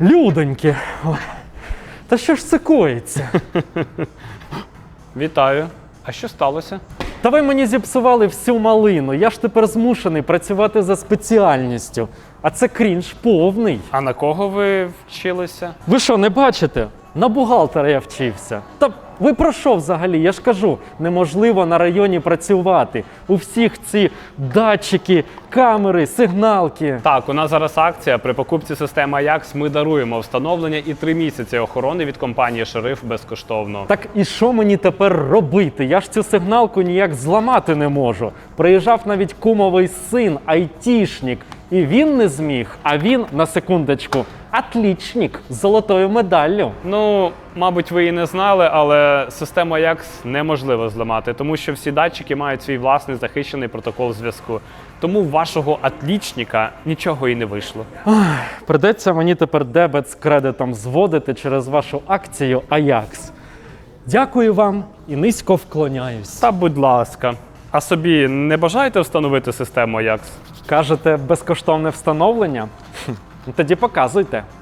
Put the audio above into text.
Людоньки. Ой. Та що ж це коїться? Вітаю. А що сталося? Та ви мені зіпсували всю малину. Я ж тепер змушений працювати за спеціальністю. А це крінж повний. А на кого ви вчилися? Ви що, не бачите? На бухгалтера я вчився. Та ви про що взагалі? Я ж кажу, неможливо на районі працювати. У всіх ці датчики, камери, сигналки. Так, у нас зараз акція. При покупці системи Ajax ми даруємо встановлення і три місяці охорони від компанії Шериф безкоштовно. Так і що мені тепер робити? Я ж цю сигналку ніяк зламати не можу. Приїжджав навіть кумовий син, айтішник, і він не зміг. А він на секундочку, атлічник з золотою медаллю. Ну, мабуть, ви і не знали, але систему Ajax неможливо зламати, тому що всі датчики мають свій власний захищений протокол зв'язку. Тому вашого атлічника нічого і не вийшло. Придеться мені тепер дебет з кредитом зводити через вашу акцію Аякс. Дякую вам і низько вклоняюсь. Та будь ласка. А собі не бажаєте встановити систему Ajax? Кажете, безкоштовне встановлення? Тоді показуйте.